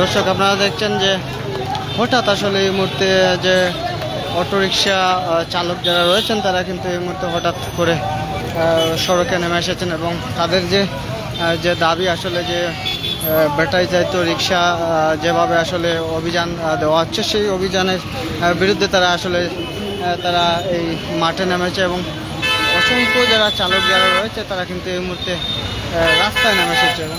দর্শক, আপনারা দেখছেন যে হঠাৎ আসলে এই মুহূর্তে যে অটোরিকশা চালক যারা রয়েছেন, তারা কিন্তু এই মুহূর্তে হঠাৎ করে সড়কে নেমে এসেছেন এবং তাদের যে যে দাবি আসলে যে ব্যাটারি চালিত রিক্সা যেভাবে আসলে অভিযান দেওয়া হচ্ছে, সেই অভিযানের বিরুদ্ধে তারা আসলে তারা এই মাঠে নেমেছে এবং অসংখ্য যারা চালক যারা রয়েছে, তারা কিন্তু এই মুহূর্তে রাস্তায় নেমে এসেছে। এবং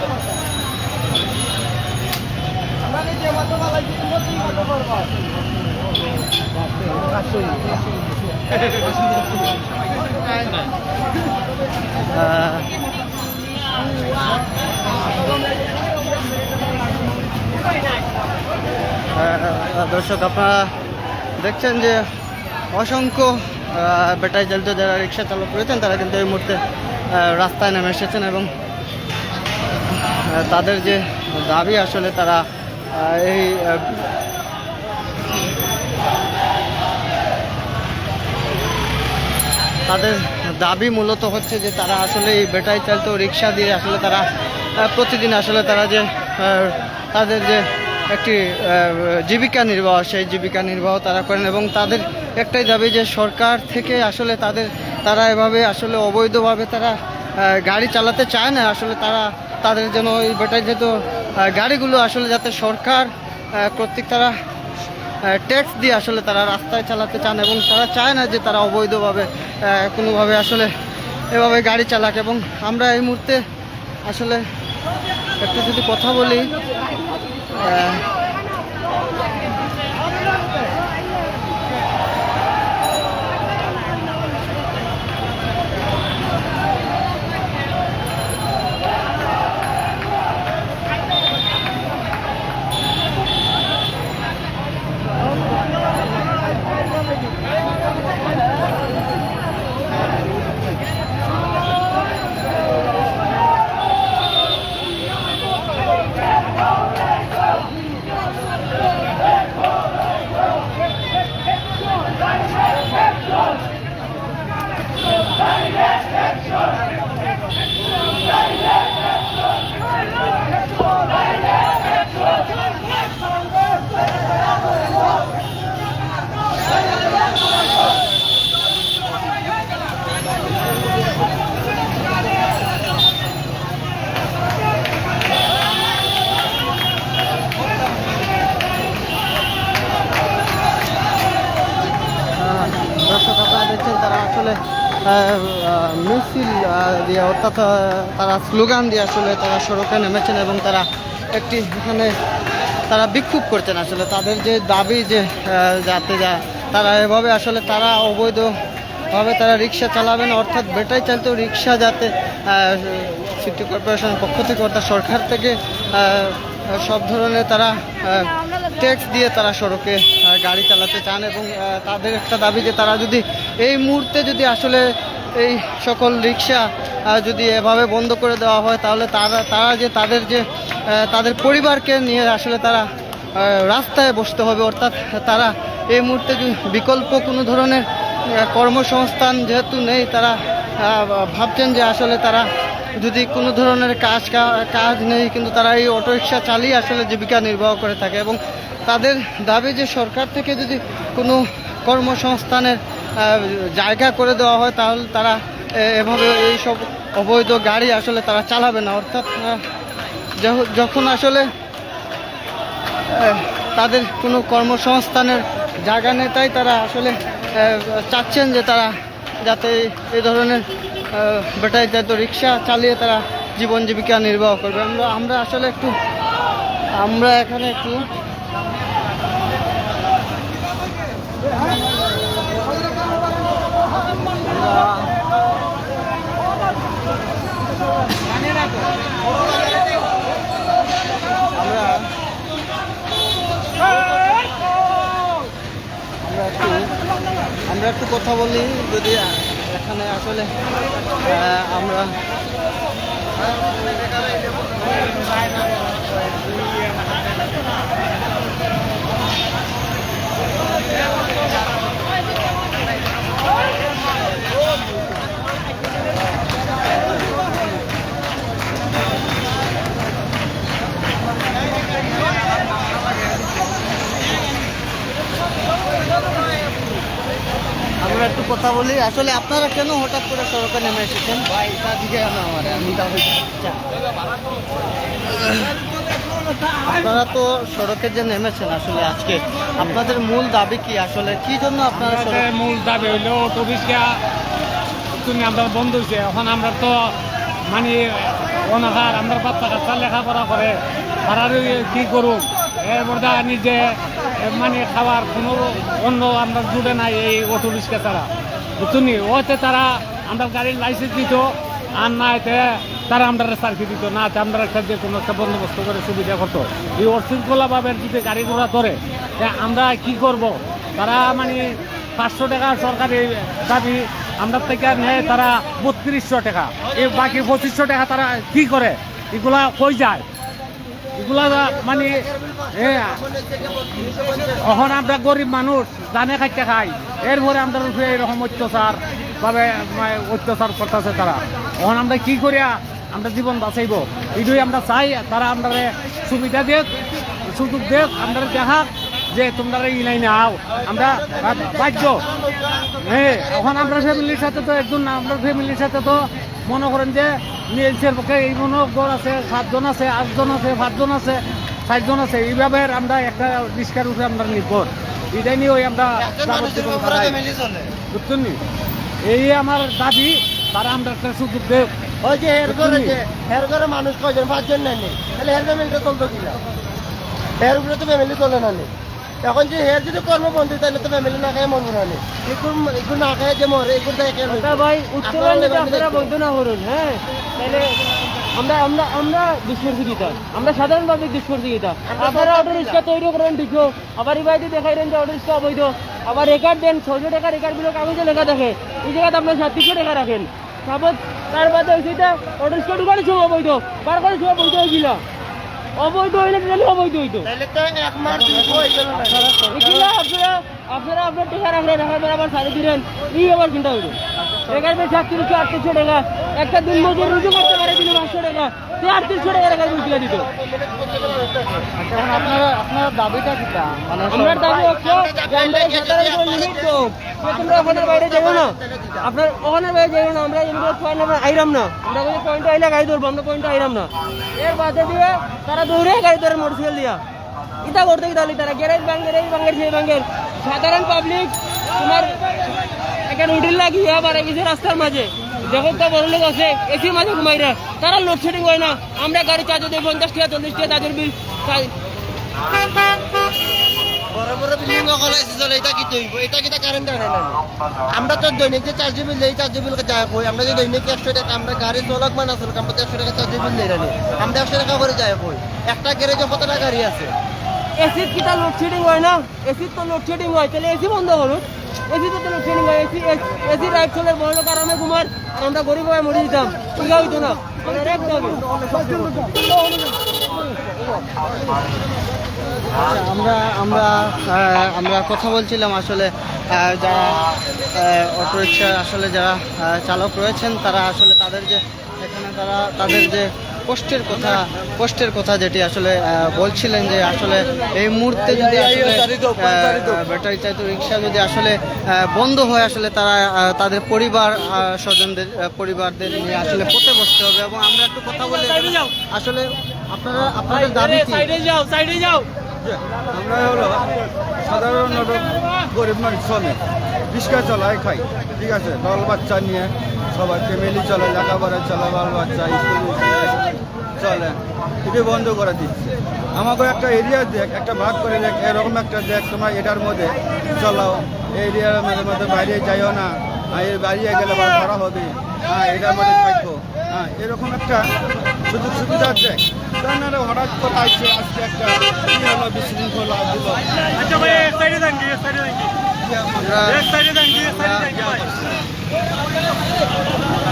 দর্শক, আপনারা দেখছেন যে অসংখ্য ব্যাটারি চালিত যারা রিক্সা চালক রয়েছেন, তারা কিন্তু এই মুহূর্তে রাস্তায় নেমে এসেছেন এবং তাদের যে দাবি আসলে তারা এই তাদের দাবি মূলত হচ্ছে যে তারা আসলে এই ব্যাটারি চালিত রিক্সা দিয়ে আসলে তারা প্রতিদিন আসলে তারা যে তাদের যে একটি জীবিকা নির্বাহ, সেই জীবিকা নির্বাহ তারা করেন এবং তাদের একটাই দাবি যে সরকার থেকে আসলে তাদের, তারা এভাবে আসলে অবৈধভাবে তারা গাড়ি চালাতে চায় না। আসলে তারা, তাদের যেন এই ব্যাটারি যেহেতু গাড়িগুলো আসলে যাতে সরকার কর্তৃক তারা ট্যাক্স দিয়ে আসলে তারা রাস্তায় চালাতে চান এবং তারা চায় না যে তারা অবৈধভাবে কোনোভাবে আসলে এভাবে গাড়ি চালাক এবং আমরা এই মুহূর্তে আসলে একটু যদি কথা বলি আসলে মিছিল দিয়ে অর্থাৎ তারা স্লোগান দিয়ে আসলে তারা সড়কে নেমেছেন এবং তারা একটি এখানে তারা বিক্ষোভ করছেন আসলে। তাদের যে দাবি যে যাতে যা, তারা এভাবে আসলে তারা অবৈধভাবে তারা রিক্সা চালাবেন, অর্থাৎ ব্যাটারি চালিত রিক্সা যাতে সিটি কর্পোরেশনের পক্ষ থেকে অর্থাৎ সরকার থেকে সব ধরনের তারা ট্যাক্স দিয়ে তারা সড়কে গাড়ি চালাতে চান এবং তাদের একটা দাবি যে তারা যদি এই মুহূর্তে যদি আসলে এই সকল রিক্সা যদি এভাবে বন্ধ করে দেওয়া হয়, তাহলে তারা তারা যে তাদের যে তাদের পরিবারকে নিয়ে আসলে তারা রাস্তায় বসতে হবে। অর্থাৎ তারা এই মুহূর্তে বিকল্প কোনো ধরনের কর্মসংস্থান যেহেতু নেই, তারা ভাবছেন যে আসলে তারা যদি কোনো ধরনের কাজ কাজ নেই, কিন্তু তারা এই অটোরিকশা চালিয়ে আসলে জীবিকা নির্বাহ করে থাকে এবং তাদের দাবি যে সরকার থেকে যদি কোনো কর্মসংস্থানের জায়গা করে দেওয়া হয়, তাহলে তারা এভাবে এই সব অবৈধ গাড়ি আসলে তারা চালাবে না। অর্থাৎ যখন আসলে তাদের কোনো কর্মসংস্থানের জায়গা নেই, তাই তারা আসলে চাচ্ছেন যে তারা যাতে এই ধরনের ব্যাটারি চালিত রিক্সা চালিয়ে তারা জীবন জীবিকা নির্বাহ করবে। আমরা আমরা আসলে একটু, আমরা এখানে একটু আমরা একটু কথা বলি যদি এখানে আসলে আমরা কথা বলি। আসলে আপনারা কেন হঠাৎ করে সড়কে নেমে এসেছেন। আপনারা তো সড়কে যে নেমেছেন আসলে আজকে আপনাদের মূল দাবি কি? আসলে কি জন্য আপনারা মূল দাবি হইল অটো রিক্সা তুমি আমরা বন্ধ হয়েছে এখন আমরা তো মানে অনাহার আমরা বাচ্চা কাচ্চা লেখাপড়া করে তারার কি করুন এর মধ্যে নিজে মানে খাবার কোনো অন্য আমরা জুড়ে নাই এই অটো রিক্সা ছাড়া। বুঝলি ওতে তারা আমরা গাড়ির লাইসেন্স দিত, আর না এতে তারা আমরা সার্কি দিত, না আমরা একটা যে কোনো একটা বন্দোবস্ত করে সুবিধা করতো। এই অশৃঙ্খলাভাবে যদি গাড়ি ঘোড়া ধরে আমরা কি করব? তারা মানে পাঁচশো টাকা সরকারি দাবি, আমরা থেকে নেয় তারা বত্রিশশো টাকা। এই বাকি পঁচিশশো টাকা তারা কি করে? এগুলা কই যায়? মানে এখন আমরা গরিব মানুষ জানে খাইতে খাই। এরপরে আমরা এরকম অত্যাচার, ভাবে অত্যাচার করতেছে তারা। এখন আমরা কি করিয়া আমরা জীবন বাঁচাইব? এটাই আমরা চাই, তারা আমরা সুবিধা দেখ সুযোগ দেখ আমরা দেখাক যে তোমরা এই লাইনে আও। আমরা বাধ্য। হ্যাঁ এখন আমরা ফ্যামিলির সাথে তো একজন আমরা ফ্যামিলির সাথে তো মনে করেন যে নিয়েছের পক্ষে এই মনে গড় আছে সাতজন আছে আটজন আছে পাঁচজন আছে ষাটজন আছে। এইভাবে আমরা একটা রিক্সার উপরে আমরা নির্ভর। এটাই নিয়ে ওই আমরা। বুঝছেন? এই আমার দাবি তারা আমরা একটা সুযোগ দেব ওই যে হের ঘরে যে হের ঘরে মানুষ কয়জন পাঁচজন নেই তাহলে হের ফ্যামিলিটা চলতো কিনা? হের উপরে তো ফ্যামিলি চলে না নি। এখন যে হের যদি কর্মবন্ধী তাহলে তো ফ্যামিলি না খায় মরবো না নি। এগুন এগুন না খায় যে মরে এগুন তো একে ভাই উত্তোলন আপনারা বন্ধ না করুন হ্যাঁ? তাহলে আমরা আমরা আমরা দুষ্কর্ষিতা আমরা সাধারণ পাবলিক দুষ্কর্ষিতা আপনারা অটো রিক্সা তৈরি করেন ঠিক আবার এই বাড়িতে দেখাই দেন যে অটো রিক্সা অবৈধ আবার রেকার্ড দেন ছয়শো টাকা রেকার্ডগুলো কাগজে লেখা থাকে এই জায়গাতে আপনার সাতশো টাকা রাখেন। তারপর তার বাদে হয়েছে এটা অটো রিক্সা ঢুকানোর সময় অবৈধ বার করার সময় বৈধ হয়েছিল অবৈধ হইলে অবৈধ হইতো তাহলে তো এক মাস আপনারা আপনারা আপনার টাকা রাখলেন রাখার পর আবার সাড়ে দিলেন। এই আবার কিনতে হবে এখানে বেশ সাতত্রিশশো আটত্রিশশো টাকা। একটা দিন মজুর রুজু করতে পারে দিলে পাঁচশো টাকা। সে আটত্রিশশো টাকা রেখার বিল দিত। এখন আপনারা আপনারা দাবিটা কিটা মানে আমরা দাবি হচ্ছে আমরা তোমরা ওখানের বাইরে যাব না। আপনার ওখানের বাইরে যাব না আমরা এমনি পয়েন্ট আমরা আইরাম না। আমরা পয়েন্ট আইলে গাড়ি ধরবো আমরা পয়েন্ট আইরাম না। এর বাদে দিয়ে তারা দৌড়ে গাড়ি ধরে মোটরসাইকেল দিয়া। এটা করতে তাহলে তারা গ্যারেজ ব্যাঙ্গের এই ব্যাঙ্গের সেই ব্যাঙ্গের সাধারণ পাবলিক তোমার এখানে উঠিল লাগি আবার কিছু রাস্তার মাঝে। যখন তো বড় লোক আছে এসির মাঝে ঘুমাইরা তারা লোডশেডিং হয় না। আমরা গাড়ি চার্জ দিই পঞ্চাশ টাকা, চল্লিশ টাকা, তাদের বিল বড় চলে কি আমরা তো দৈনিক এই দৈনিক একশো টাকা, আমরা করে যায় কই। গাড়ি আছে? এসির কিটা লোডশেডিং হয় না? এসির তো লোডশেডিং হয়, তাহলে এসি বন্ধ করুন এসি তো লোডশেডিং হয়, এসি এসি রাইট চলে, বড় লোক আরামে আর আমরা গরিব হয়ে মরে দিতাম ঠিক হইতো না? আমরা আমরা আমরা কথা বলছিলাম আসলে যারা অটোরিক্সা আসলে যারা চালক রয়েছেন, তারা আসলে তাদের যে এখানে তারা, তাদের যে কষ্টের কথা কষ্টের কথা যেটি আসলে বলছিলেন যে আসলে এই মুহূর্তে যদি আসলে ব্যাটারি চালিত রিক্সা যদি আসলে বন্ধ হয় আসলে তারা তাদের পরিবার স্বজনদের পরিবারদের নিয়ে আসলে পথে বসতে হবে এবং আমরা একটু কথা বলি আসলে আপনারা আপনাদের দাবি সাইডে যাও সাইডে যাও। আমরা হলো সাধারণত গরিব মানুষ চলে রিক্সা চলাই খাই ঠিক আছে? দল বাচ্চা নিয়ে সবাই ফ্যামিলি চলে লেখাপড়া চলে বাল বাচ্চা স্কুল চলে। এটা বন্ধ করে দিচ্ছে। আমাকে একটা এরিয়া দেখ একটা ভাগ করে দেখ এরকম একটা দেখ তোমরা এটার মধ্যে। চলাও এই এরিয়ার মধ্যে মধ্যে বাইরে যাইও না। আর এর বাইরে গেলে আবার ধরা হবে। হ্যাঁ এটার মধ্যে থাকব। হ্যাঁ এরকম একটা সুযোগ সুবিধা দেখ। হঠাৎ করে আসছে আজকে একটা কি হলো বিশৃঙ্খলা দিল।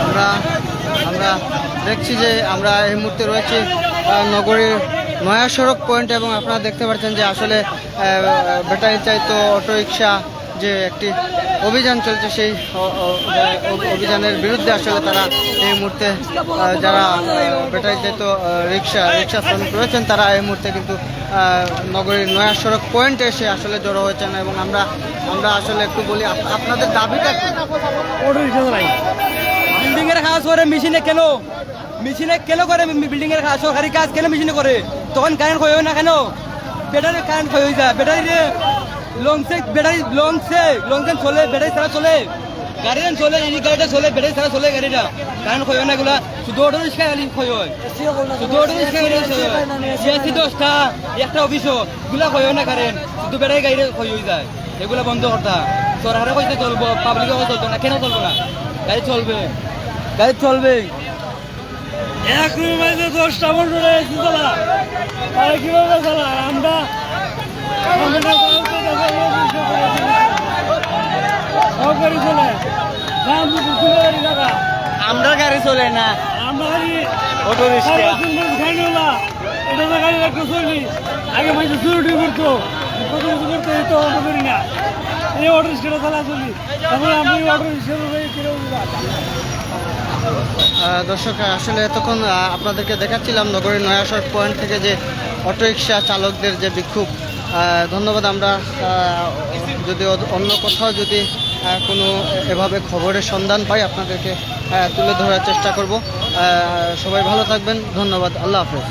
আমরা আমরা দেখছি যে আমরা এই মুহূর্তে রয়েছি নগরীর নয়া সড়ক পয়েন্ট এবং আপনারা দেখতে পাচ্ছেন যে আসলে ব্যাটারি চালিত অটোরিকশা যে একটি অভিযান চলছে সেই অভিযানের বিরুদ্ধে আসলে তারা এই মুহূর্তে যারা আহ, ব্যাটারি চালিত আহ, রিক্সা রিক্সা শ্রমিক রয়েছেন তারা এই মুহূর্তে কিন্তু নগরীর নয়া সড়ক পয়েন্টে এসে আসলে জড়ো হয়েছেন এবং আমরা আমরা আসলে একটু বলি আপনাদের দাবিটা কি? বিল্ডিং এর কাজ করে মেশিনে কেন? মেশিনে কেন করে বিল্ডিং এর কাজ সরকারি কাজ কেন মেশিনে করে? তখন কারেন্ট হয়েও না কেন? ব্যাটারি কারেন্ট হয়ে যায়। ব্যাটারি লংসে ব্যাটারি লংসে লংসে চলে ব্যাটারি ছাড়া চলে। গাড়ি চলে এই গাড়িটা চলে ব্যাটারি ছাড়া চলে গাড়িটা। কারেন্ট হয়ে না এগুলা। শুধু অটো রিক্সা গাড়ি হয়। শুধু অটো রিক্সা গাড়ি সিএসি দশটা একটা অফিসও এগুলা হয়ে না কারেন্ট শুধু ব্যাটারি গাড়ি হয়ে হয়ে যায়। এগুলা বন্ধ করতা। সরকারে কইতে চলবো পাবলিকে চলতো না কেন চলবো না? গাড়ি চলবে। গাড়ি চলবে। এক রুমে দশটা মোটর কীভাবে চালা? আমরা আমরা গাড়ি চলে না। Auto rickshaw. এটা গাড়ি রাখতে চলি। আগে মাঝে চুরি করতো। কত কিছু করতো এই তো অটো করি না। এই অটো রিক্সাটা চালা চলি। তারপরে আমি অটো রিক্সা দর্শক আসলে এতক্ষণ আপনাদেরকে দেখাচ্ছিলাম নগরীর নয়াসড়ক পয়েন্ট থেকে যে অটোরিকশা চালকদের যে বিক্ষোভ ধন্যবাদ আমরা যদি অন্য কোথাও যদি কোনো এভাবে খবরের সন্ধান পাই, আপনাদেরকে তুলে ধরার চেষ্টা করব। সবাই ভালো থাকবেন, ধন্যবাদ, আল্লাহ হাফেজ।